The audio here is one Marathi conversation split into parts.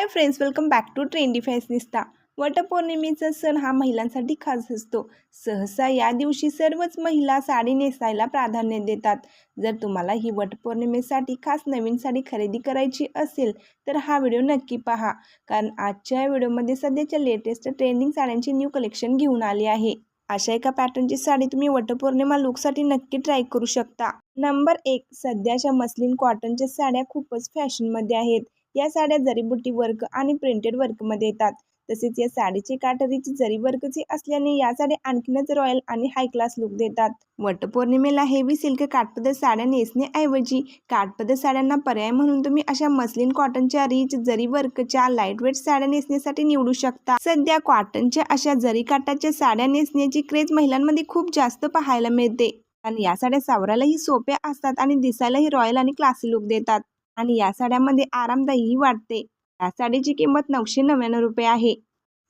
Hi friends welcome back to trendy fashionista वटपौर्णिमेचा सण हा महिलांसाठी खास असतो. सहसा या दिवशी सर्वच महिला साडी नेसायला प्राधान्य देतात. जर तुम्हाला ही वटपौर्णिमेसाठी खास नवीन साडी खरेदी करायची असेल तर हा व्हिडिओ नक्की पहा. कारण आजच्या व्हिडिओमध्ये सध्याच्या लेटेस्ट ट्रेंडिंग साड्यांची न्यू कलेक्शन घेऊन आली आहे. अशा एका पॅटर्नची साडी तुम्ही वटपौर्णिमा लुकसाठी नक्की ट्राय करू शकता. नंबर एक सध्याच्या मस्लिन कॉटनच्या साड्या खूपच फॅशनमध्ये आहेत. या साड्या जरीबुटी वर्क आणि प्रिंटेड वर्कमध्ये येतात. तसेच या साडीची काटरीची जरी वर्कची असल्याने या साड्या आणखीनच रॉयल आणि हाय क्लास लुक देतात. वटपौर्णिमेला हेवी सिल्क काठपदर साड्या नेसण्याऐवजी काठपदर साड्यांना पर्याय म्हणून तुम्ही अशा मसलिन कॉटनच्या रिच जरी वर्कच्या लाइट वेट साड्या नेसण्यासाठी निवडू शकता. सध्या कॉटनच्या अशा जरी काटाच्या साड्या नेसण्याची क्रेज महिलांमध्ये खूप जास्त पाहायला मिळते. आणि या साड्या सावरायलाही सोप्या असतात आणि दिसायलाही रॉयल आणि क्लासी लुक देतात. आणि या साड्यामध्ये आरामदायीही वाटते. या साडीची किंमत नऊशे नव्याण्णव रुपये आहे.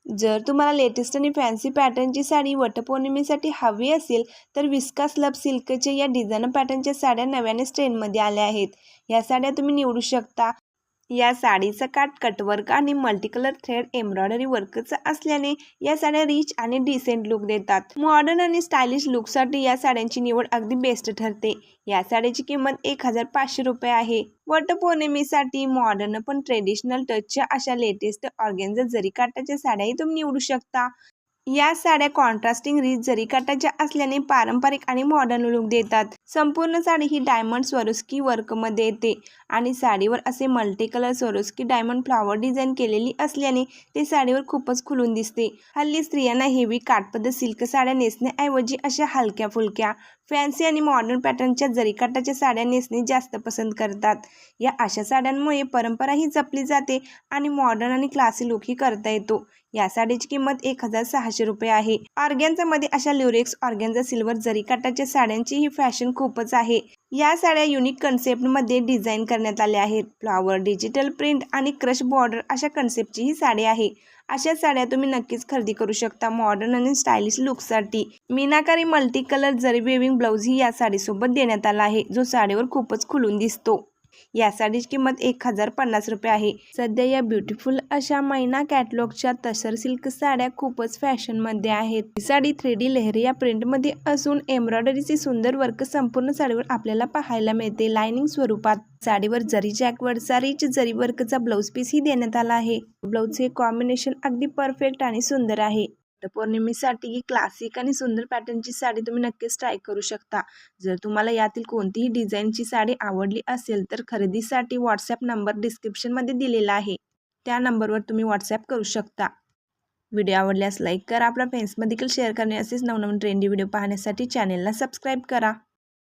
जर तुम्हाला लेटेस्ट आणि फॅन्सी पॅटर्नची साडी वटपौर्णिमेसाठी हवी असेल तर विस्कास लब सिल्कच्या या डिझायनर पॅटर्नच्या साड्या नव्याने ट्रेंडमध्ये आल्या आहेत. या साड्या तुम्ही निवडू शकता. या साडीचं काट कटवर्क आणि मल्टीकलर थ्रेड एम्ब्रॉयडरी वर्कचं असल्याने या साड्या रिच आणि डिसेंट लुक देतात. मॉडर्न आणि स्टायलिश लुकसाठी या साड्यांची निवड अगदी बेस्ट ठरते. या साडीची किंमत एक हजार पाचशे रुपये आहे. वटपौर्णिमेसाठी मॉडर्न पण ट्रेडिशनल टचच्या अशा लेटेस्ट ऑर्गेन्झा जरी काटाच्या साड्याही तुम्ही निवडू शकता. या साड्या कॉन्ट्रास्टिंग रिच जरी काटाच्या असल्याने पारंपरिक आणि मॉडर्न लुक देतात. संपूर्ण साडी ही डायमंड स्वरुस्की वर्कमध्ये येते. आणि साडीवर असे multi colour swarovski diamond flower design केलेली असल्याने ते साडीवर खूपच खुलून दिसते. हल्ली स्त्रियांना हेवी काठपद्ध सिल्क साड्या नेसण्याऐवजी अशा हलक्या फुलक्या फॅन्सी आणि मॉडर्न पॅटर्नच्या जरीकाटाच्या साड्या नेसणे जास्त पसंत करतात. या अशा साड्यांमुळे परंपराही जपली जाते आणि मॉडर्न आणि क्लासी लुकही करता येतो. या साडीची किंमत एक हजार सहाशे रुपये आहे. ऑर्गॅन्झामध्ये अशा ल्युरेक्स ऑर्गॅन्झा सिल्वर जरीकाटाच्या साड्यांची ही फॅशन खूपच आहे. या साड्या युनिक कन्सेप्टमध्ये डिझाईन करण्यात आल्या आहेत. फ्लॉवर डिजिटल प्रिंट आणि क्रश बॉर्डर अशा कन्सेप्टची ही साडी आहे. अशा साड्या तुम्ही नक्कीच खरेदी करू शकता मॉडर्न आणि stylish लुकसाठी meenakari multi colour zari weaving blouse ही या साडीसोबत देण्यात आला आहे जो साडीवर खूपच खुलून दिसतो. या साडीची किंमत एक हजार पन्नास रुपये आहे. सध्या या ब्युटिफुल अशा मैना कॅटलॉगच्या तसर सिल्क साड्या खूपच फॅशनमध्ये आहेत. ही साडी थ्री डी लेहरी या प्रिंटमध्ये असून एम्ब्रॉयडरीचे सुंदर वर्क संपूर्ण साडीवर आपल्याला पाहायला मिळते. लाइनिंग स्वरूपात साडीवर जरी जॅकवरचा रिच जरी वर्कचा ब्लाऊज पीस ही देण्यात आला आहे. ब्लाऊजचे कॉम्बिनेशन अगदी परफेक्ट आणि सुंदर आहे. पौर्णिमेसाठी ही क्लासिक आणि सुंदर पॅटर्नची साडी तुम्ही नक्कीच ट्राय करू शकता. जर तुम्हाला यातील कोणतीही डिझाईनची साडी आवडली असेल तर खरेदीसाठी व्हॉट्सॲप नंबर डिस्क्रिप्शनमध्ये दिलेला आहे. त्या नंबरवर तुम्ही व्हॉट्सॲप करू शकता. व्हिडिओ आवडल्यास लाईक करा. आपल्या फ्रेंड्समध्ये देखील शेअर करणे असेच नवनवीन ट्रेंडी व्हिडिओ पाहण्यासाठी चॅनेलला सबस्क्राईब करा.